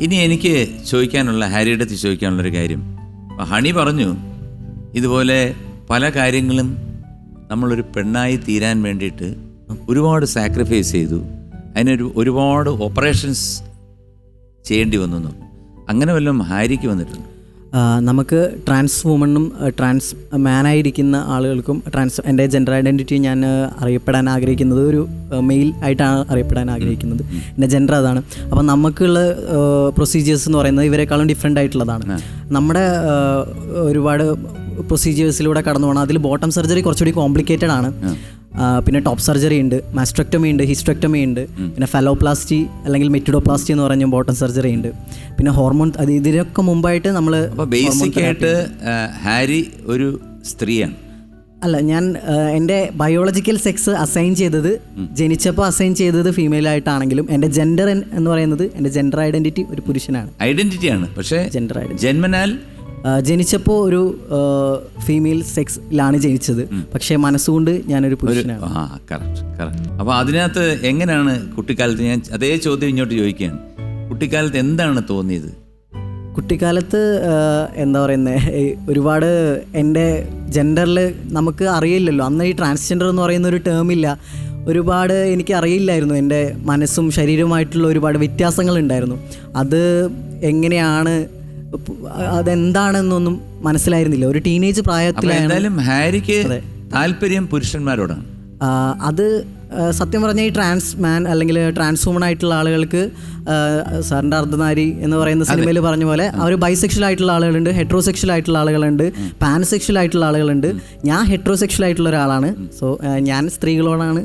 ഇനി എനിക്ക് ചോദിക്കാനുള്ള ഹാരിയുടെ അടുത്ത് ചോദിക്കാനുള്ളൊരു കാര്യം. ഹണി പറഞ്ഞു ഇതുപോലെ പല കാര്യങ്ങളും നമ്മളൊരു പെണ്ണായി തീരാൻ വേണ്ടിയിട്ട് ഒരുപാട് സാക്രിഫൈസ് ചെയ്തു. അതിനൊരു ഒരുപാട് ഓപ്പറേഷൻസ് ചെയ്യേണ്ടി വന്നു. അങ്ങനെ വല്ലതും ഹാരിക്ക് വന്നിട്ടുണ്ട്. നമുക്ക് ട്രാൻസ് വുമണും ട്രാൻസ് മാനായിരിക്കുന്ന ആളുകൾക്കും ട്രാൻസ് എന്റെ ജെൻഡർ ഐഡന്റിറ്റി ഞാൻ അറിയപ്പെടാൻ ആഗ്രഹിക്കുന്നത് ഒരു മെയിൽ ആയിട്ടാണ് അറിയപ്പെടാൻ ആഗ്രഹിക്കുന്നത്. എന്റെ ജെൻഡർ അതാണ്. അപ്പം നമുക്കുള്ള പ്രൊസീജിയേഴ്സ് എന്ന് പറയുന്നത് ഇവരെക്കാളും ഡിഫറെന്റ് ആയിട്ടുള്ളതാണ്. നമ്മുടെ ഒരുപാട് പ്രൊസീജിയേഴ്സിലൂടെ കടന്നു പോകണം അതിൽ ബോട്ടം സർജറി കുറച്ചുകൂടി കോംപ്ലിക്കേറ്റഡ് ആണ്. പിന്നെ ടോപ്പ് സർജറി ഉണ്ട് മാസ്ട്രക്ടമി ഉണ്ട് ഹിസ്ട്രക്ടമി ഉണ്ട് പിന്നെ ഫെലോപ്ലാസ്റ്റി അല്ലെങ്കിൽ മെറ്റിഡോപ്ലാസ്റ്റി എന്ന് പറഞ്ഞ ബോട്ടം സർജറി ഉണ്ട്. പിന്നെ ഹോർമോൺ അത് ഇതിനൊക്കെ മുമ്പായിട്ട് നമ്മൾ ബേസിക് ആയിട്ട് ഹാരി ഒരു സ്ത്രീയാണ്. അല്ല ഞാൻ എന്റെ ബയോളജിക്കൽ സെക്സ് അസൈൻ ചെയ്തത് ജനിച്ചപ്പോൾ അസൈൻ ചെയ്തത് ഫീമെയിൽ ആയിട്ടാണെങ്കിലും എന്റെ ജെൻഡർ എന്ന് പറയുന്നത് എന്റെ ജെൻഡർ ഐഡന്റിറ്റി ഒരു പുരുഷനാണ്. ഐഡന്റിറ്റിയാണ് പക്ഷേ ജെൻഡർ ജന്മനാൽ ജനിച്ചപ്പോൾ ഒരു ഫീമെയിൽ സെക്സിലാണ് ജനിച്ചത്. പക്ഷേ മനസ്സുകൊണ്ട് ഞാനൊരു പുരുഷനാണ്. ആ കറക്റ്റ് കറക്റ്റ് അപ്പോൾ അതിനകത്ത് എങ്ങനെയാണ് കുട്ടിക്കാലത്ത് ഞാൻ അതേ ചോദ്യം ഇങ്ങോട്ട് ചോദിക്കുകയാണ്. കുട്ടിക്കാലത്ത് എന്താണ് തോന്നിയത്? കുട്ടിക്കാലത്ത് എന്താ പറയുന്നത് ഒരുപാട് എന്റെ ജെൻഡറിൽ നമുക്ക് അറിയില്ലല്ലോ. അന്ന് ഈ ട്രാൻസ്ജെൻഡർ എന്ന് പറയുന്ന ഒരു ടേമില്ല ഒരുപാട് എനിക്ക് അറിയില്ലായിരുന്നു. എന്റെ മനസ്സും ശരീരവുമായിട്ടുള്ള ഒരുപാട് വ്യത്യാസങ്ങൾ ഉണ്ടായിരുന്നു. അത് എങ്ങനെയാണ് അതെന്താണെന്നൊന്നും മനസ്സിലായിരുന്നില്ല. ഒരു ടീനേജ് പ്രായത്തിലായാലും ഹാരിക്ക് താല്പര്യം പുരുഷന്മാരോടാണ്. അത് സത്യം പറഞ്ഞാൽ ഈ ട്രാൻസ് മാൻ അല്ലെങ്കിൽ ട്രാൻസ് വുമൺ ആയിട്ടുള്ള ആളുകൾക്ക് സാറിന്റെ അർദ്ധനാരി എന്ന് പറയുന്ന സിനിമയിൽ പറഞ്ഞ പോലെ അവർ ബൈസെക്ഷൽ ആയിട്ടുള്ള ആളുകളുണ്ട് ഹെട്രോസെക്ഷൽ ആയിട്ടുള്ള ആളുകളുണ്ട് പാൻസെക്ഷൽ ആയിട്ടുള്ള ആളുകളുണ്ട്. ഞാൻ ഹെട്രോസെക്ഷൽ ആയിട്ടുള്ള ഒരാളാണ്. സോ ഞാൻ സ്ത്രീകളോടാണ്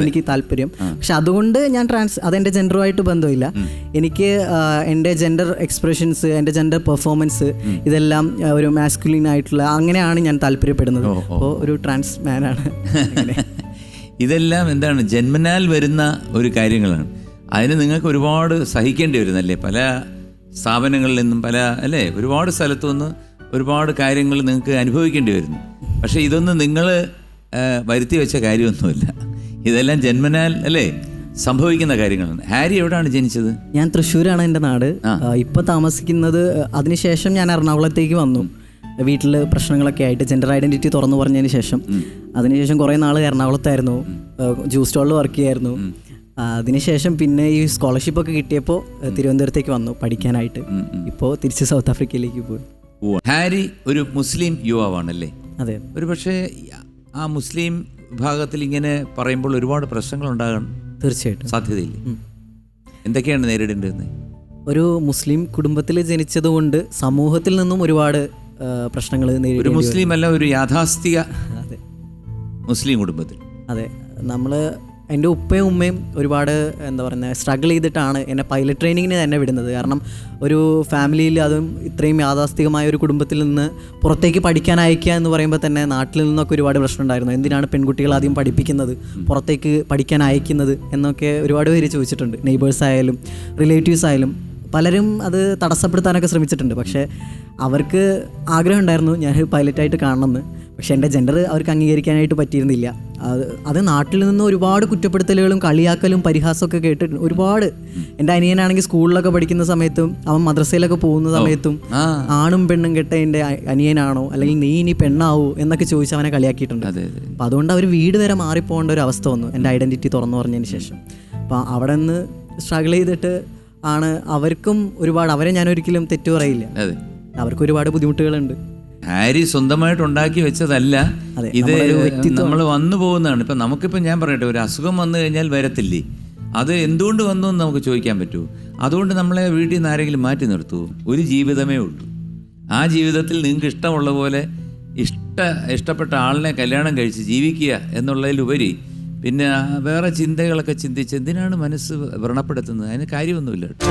എനിക്ക് താല്പര്യം. പക്ഷെ അതുകൊണ്ട് ഞാൻ ട്രാൻസ് അതെന്റെ ജെൻഡറുമായിട്ട് ബന്ധമില്ല. എനിക്ക് എന്റെ ജെൻഡർ എക്സ്പ്രഷൻസ് എന്റെ ജെൻഡർ പെർഫോമൻസ് ഇതെല്ലാം ഒരു മാസ്കുലിൻ ആയിട്ടുള്ള അങ്ങനെയാണ് ഞാൻ താല്പര്യപ്പെടുന്നത്. അപ്പോൾ ഒരു ട്രാൻസ് മാനാണ്. ഇതെല്ലാം എന്താണ് ജന്മനാൽ വരുന്ന ഒരു കാര്യങ്ങളാണ്. അതിന് നിങ്ങൾക്ക് ഒരുപാട് സഹിക്കേണ്ടി വരുന്നല്ലേ പല സ്ഥാപനങ്ങളിൽ നിന്നും പല അല്ലേ? ഒരുപാട് സ്ഥലത്തു നിന്ന് ഒരുപാട് കാര്യങ്ങൾ നിങ്ങൾക്ക് അനുഭവിക്കേണ്ടി വരുന്നു. പക്ഷേ ഇതൊന്നും നിങ്ങൾ വരുത്തി വെച്ച കാര്യമൊന്നുമില്ല. ഇതെല്ലാം ജന്മനാൽ അല്ലേ? സംഭവിക്കുന്ന കാര്യങ്ങളാണ് ഹാരി എവിടെയാണ് ജനിച്ചത്? ഞാൻ തൃശ്ശൂരാണ് എന്റെ നാട്. ഇപ്പം താമസിക്കുന്നത് അതിനുശേഷം ഞാൻ എറണാകുളത്തേക്ക് വന്നു. വീട്ടിൽ പ്രശ്നങ്ങളൊക്കെ ആയിട്ട് ജെൻഡർ ഐഡന്റിറ്റി തുറന്നു പറഞ്ഞതിന് ശേഷം. അതിനുശേഷം കുറേ നാൾ എറണാകുളത്തായിരുന്നു. ജ്യൂസ് സ്റ്റോളിൽ വർക്ക് ചെയ്യായിരുന്നു. അതിനുശേഷം പിന്നെ ഈ സ്കോളർഷിപ്പ് ഒക്കെ കിട്ടിയപ്പോൾ തിരുവനന്തപുരത്തേക്ക് വന്നു പഠിക്കാനായിട്ട്. ഇപ്പോൾ തിരിച്ച് സൗത്ത് ആഫ്രിക്കയിലേക്ക് പോയി. ഹാരി ഒരു മുസ്ലിം യുവാവാണല്ലേ? അതെ. ഒരു പക്ഷേ ആ മുസ്ലിം വിഭാഗത്തിൽ ഇങ്ങനെ പറയുമ്പോൾ ഒരുപാട് പ്രശ്നങ്ങൾ ഉണ്ടാകാൻ തീർച്ചയായിട്ടും. സാധ്യതയില്ല? എന്തൊക്കെയാണ് നേരിടേണ്ടത് ഒരു മുസ്ലിം കുടുംബത്തിൽ ജനിച്ചതുകൊണ്ട് സമൂഹത്തിൽ നിന്നും ഒരുപാട് പ്രശ്നങ്ങൾ ഒരു മുസ്ലിം അല്ല ഒരു യാഥാസ്ഥിക മുസ്ലിം കുടുംബത്തിൽ. അതെ. നമ്മൾ എന്റെ ഉപ്പയും ഉമ്മയും ഒരുപാട് എന്താ പറയുന്നത് സ്ട്രഗിൾ ചെയ്തിട്ടാണ് എന്നെ പൈലറ്റ് ട്രെയിനിങ്ങിന് തന്നെ വിടുന്നത്. കാരണം ഒരു ഫാമിലിയിൽ അതും ഇത്രയും യാഥാസ്ഥികമായ ഒരു കുടുംബത്തിൽ നിന്ന് പുറത്തേക്ക് പഠിക്കാൻ അയക്കുക എന്ന് പറയുമ്പോൾ തന്നെ നാട്ടിൽ നിന്നൊക്കെ ഒരുപാട് പ്രശ്നമുണ്ടായിരുന്നു എന്തിനാണ് പെൺകുട്ടികൾ ആദ്യം പഠിപ്പിക്കുന്നത്? പുറത്തേക്ക് പഠിക്കാൻ അയക്കുന്നത് എന്നൊക്കെ ഒരുപാട് പേര് ചോദിച്ചിട്ടുണ്ട്. നെയ്ബേഴ്സ് ആയാലും റിലേറ്റീവ്സ് ആയാലും. പലരും അത് തടസ്സപ്പെടുത്താനൊക്കെ ശ്രമിച്ചിട്ടുണ്ട്. പക്ഷേ അവർക്ക് ആഗ്രഹം ഉണ്ടായിരുന്നു ഞാൻ പൈലറ്റായിട്ട് കാണണമെന്ന്. പക്ഷേ എന്റെ ജെൻഡർ അവർക്ക് അംഗീകരിക്കാനായിട്ട് പറ്റിയിരുന്നില്ല. അത് അത് നാട്ടിൽ നിന്ന് ഒരുപാട് കുറ്റപ്പെടുത്തലുകളും കളിയാക്കലും പരിഹാസമൊക്കെ കേട്ടിട്ടുണ്ട് ഒരുപാട്. എന്റെ അനിയനാണെങ്കിൽ സ്കൂളിലൊക്കെ പഠിക്കുന്ന സമയത്തും അവൻ മദ്രസയിലൊക്കെ പോകുന്ന സമയത്തും ആണും പെണ്ണും കെട്ട എന്റെ അനിയനാണോ അല്ലെങ്കിൽ നീ ഇനി പെണ്ണാവോ എന്നൊക്കെ ചോദിച്ച് അവനെ കളിയാക്കിയിട്ടുണ്ട്. അപ്പോൾ അതുകൊണ്ട് അവർ വീട് വരെ മാറിപ്പോകേണ്ട ഒരു അവസ്ഥ വന്നു എന്റെ ഐഡന്റിറ്റി തുറന്നു പറഞ്ഞതിന് ശേഷം. അപ്പം അവിടെ നിന്ന് സ്ട്രഗിൾ ചെയ്തിട്ട് ആണ് അവർക്കും ഒരുപാട് അവരെ ഞാൻ ഒരിക്കലും തെറ്റു പറയില്ല. അവർക്ക് ഒരുപാട് ബുദ്ധിമുട്ടുകളുണ്ട്. ഹാരി സ്വന്തമായിട്ട് ഉണ്ടാക്കി വെച്ചതല്ല. ഇത് നമ്മൾ വന്നു പോകുന്നതാണ്. ഇപ്പൊ നമുക്കിപ്പോ ഞാൻ പറയട്ടെ ഒരു അസുഖം വന്നു കഴിഞ്ഞാൽ വരത്തില്ലേ? അത് എന്തുകൊണ്ട് വന്നു എന്ന് നമുക്ക് ചോദിക്കാൻ പറ്റുമോ? അതുകൊണ്ട് നമ്മളെ വീട്ടിൽ നിന്ന് ആരെങ്കിലും മാറ്റി നിർത്തൂ. ഒരു ജീവിതമേ ഉള്ളൂ. ആ ജീവിതത്തിൽ നിങ്ങൾക്ക് ഇഷ്ടമുള്ള പോലെ ഇഷ്ട ഇഷ്ടപ്പെട്ട ആളിനെ കല്യാണം കഴിച്ച് ജീവിക്കുക എന്നുള്ളതിലുപരി പിന്നെ വേറെ ചിന്തകളൊക്കെ ചിന്തിച്ച് എന്തിനാണ് മനസ്സ് വ്രണപ്പെടുത്തുന്നത്? അതിന് കാര്യമൊന്നുമില്ല കേട്ടോ.